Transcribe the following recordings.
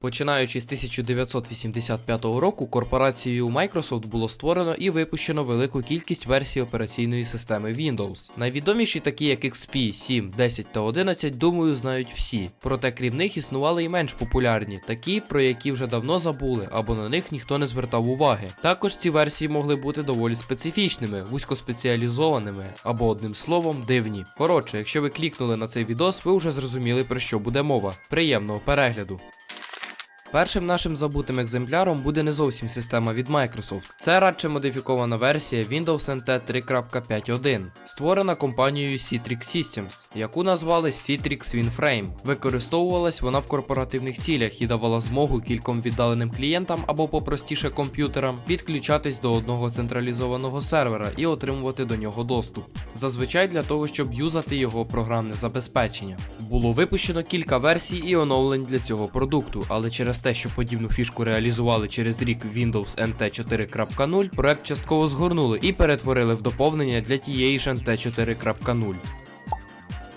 Починаючи з 1985 року, корпорацією Microsoft було створено і випущено велику кількість версій операційної системи Windows. Найвідоміші такі як XP, 7, 10 та 11, думаю, знають всі. Проте крім них існували і менш популярні, такі, про які вже давно забули, або на них ніхто не звертав уваги. Також ці версії могли бути доволі специфічними, вузькоспеціалізованими, або одним словом, дивні. Коротше, якщо ви клікнули на цей відос, ви вже зрозуміли про що буде мова. Приємного перегляду! Першим нашим забутим екземпляром буде не зовсім система від Microsoft. Це радше модифікована версія Windows NT 3.5.1, створена компанією Citrix Systems, яку назвали Citrix WinFrame. Використовувалась вона в корпоративних цілях і давала змогу кільком віддаленим клієнтам або попростіше комп'ютерам підключатись до одного централізованого сервера і отримувати до нього доступ. Зазвичай для того, щоб юзати його програмне забезпечення. Було випущено кілька версій і оновлень для цього продукту, але через те, що подібну фішку реалізували через рік Windows NT 4.0, проект частково згорнули і перетворили в доповнення для тієї ж NT 4.0.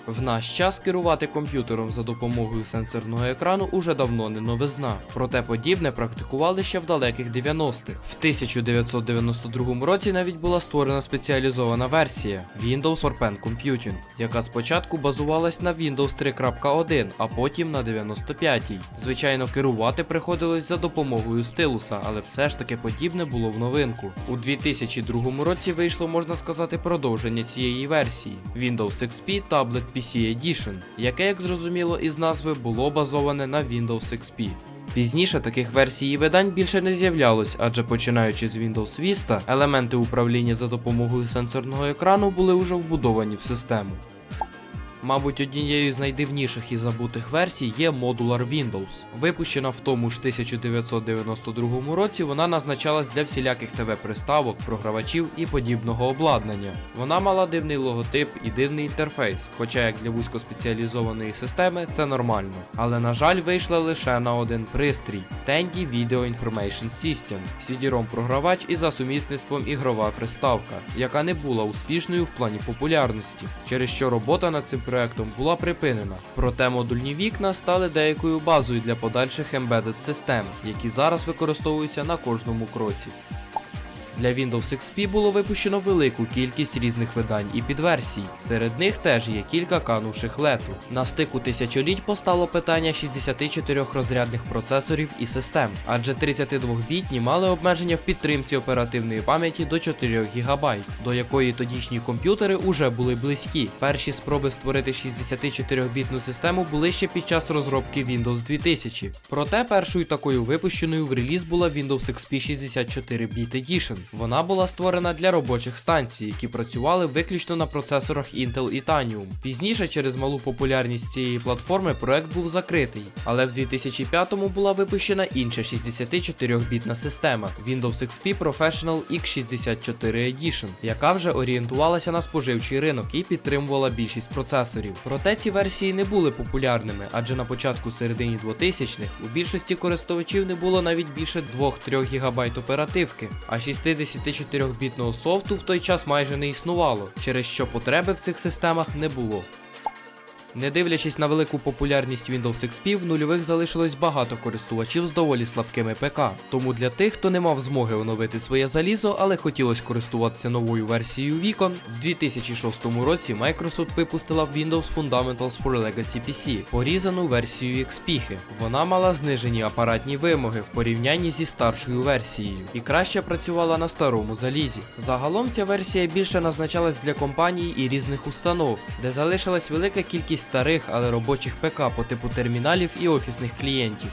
В наш час керувати комп'ютером за допомогою сенсорного екрану уже давно не новизна, проте подібне практикували ще в далеких 90-х. В 1992 році навіть була створена спеціалізована версія Windows for Pen Computing, яка спочатку базувалась на Windows 3.1, а потім на 95-й. Звичайно, керувати приходилось за допомогою стилуса, але все ж таки подібне було в новинку. У 2002 році вийшло, можна сказати, продовження цієї версії Windows XP Tablet PC Edition, яке, як зрозуміло із назви, було базоване на Windows XP. Пізніше таких версій і видань більше не з'являлось, адже починаючи з Windows Vista, елементи управління за допомогою сенсорного екрану були вже вбудовані в систему. Мабуть, однією з найдивніших і забутих версій є Modular Windows. Випущена в тому ж 1992 році, вона назначалась для всіляких ТВ-приставок, програвачів і подібного обладнання. Вона мала дивний логотип і дивний інтерфейс, хоча як для вузькоспеціалізованої системи це нормально. Але на жаль, вийшла лише на один пристрій Tandy Video Information System, CD-ROM програвач і за сумісництвом ігрова приставка, яка не була успішною в плані популярності, через що робота над цим проектом була припинена. Проте модульні вікна стали деякою базою для подальших embedded систем, які зараз використовуються на кожному кроці. Для Windows XP було випущено велику кількість різних видань і підверсій. Серед них теж є кілька канувших лету. На стику тисячоліть постало питання 64 розрядних процесорів і систем, адже 32-бітні мали обмеження в підтримці оперативної пам'яті до 4 ГБ, до якої тодішні комп'ютери уже були близькі. Перші спроби створити 64-бітну систему були ще під час розробки Windows 2000. Проте першою такою випущеною в реліз була Windows XP 64 Bit Edition. Вона була створена для робочих станцій, які працювали виключно на процесорах Intel Itanium. Пізніше, через малу популярність цієї платформи, проект був закритий, але в 2005-му була випущена інша 64-бітна система Windows XP Professional X64 Edition, яка вже орієнтувалася на споживчий ринок і підтримувала більшість процесорів. Проте ці версії не були популярними, адже на початку середині 2000-х у більшості користувачів не було навіть більше 2-3 ГБ оперативки, а 64-бітного софту в той час майже не існувало, через що потреби в цих системах не було. Не дивлячись на велику популярність Windows XP, в нульових залишилось багато користувачів з доволі слабкими ПК. Тому для тих, хто не мав змоги оновити своє залізо, але хотілося користуватися новою версією вікон, в 2006 році Microsoft випустила Windows Fundamentals for Legacy PC, порізану версію XP. Вона мала знижені апаратні вимоги в порівнянні зі старшою версією і краще працювала на старому залізі. Загалом ця версія більше назначалась для компаній і різних установ, де залишилась велика кількість старих, але робочих ПК по типу терміналів і офісних клієнтів.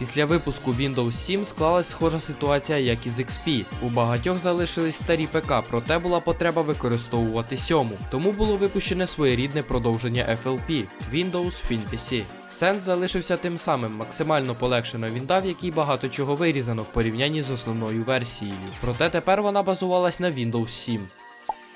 Після випуску Windows 7 склалась схожа ситуація, як і з XP. У багатьох залишились старі ПК, проте була потреба використовувати сьому, тому було випущене своєрідне продовження FLP Windows FinPC. Сенс залишився тим самим, максимально полегшена вінда, в якій багато чого вирізано в порівнянні з основною версією. Проте тепер вона базувалась на Windows 7.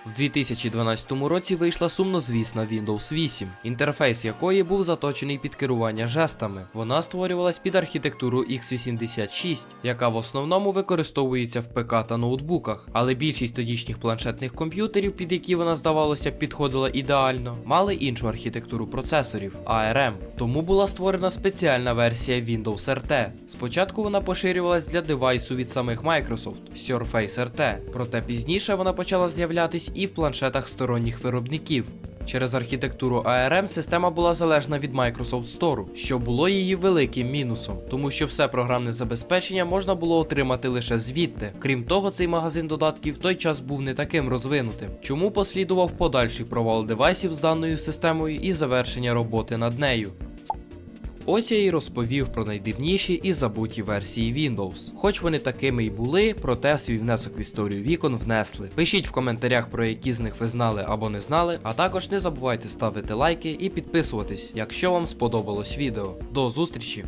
В 2012 році вийшла сумнозвісна Windows 8, інтерфейс якої був заточений під керування жестами. Вона створювалась під архітектуру x86, яка в основному використовується в ПК та ноутбуках, але більшість тодішніх планшетних комп'ютерів, під які вона здавалося підходила ідеально, мали іншу архітектуру процесорів ARM. Тому була створена спеціальна версія Windows RT. Спочатку вона поширювалась для девайсу від самих Microsoft Surface RT, проте пізніше вона почала з'являтись і в планшетах сторонніх виробників. Через архітектуру ARM система була залежна від Microsoft Store, що було її великим мінусом, тому що все програмне забезпечення можна було отримати лише звідти. Крім того, цей магазин додатків в той час був не таким розвинутим, чому послідував подальший провал девайсів з даною системою і завершення роботи над нею. Ось я і розповів про найдивніші і забуті версії Windows. Хоч вони такими й були, проте свій внесок в історію вікон внесли. Пишіть в коментарях, про які з них ви знали або не знали, а також не забувайте ставити лайки і підписуватись, якщо вам сподобалось відео. До зустрічі!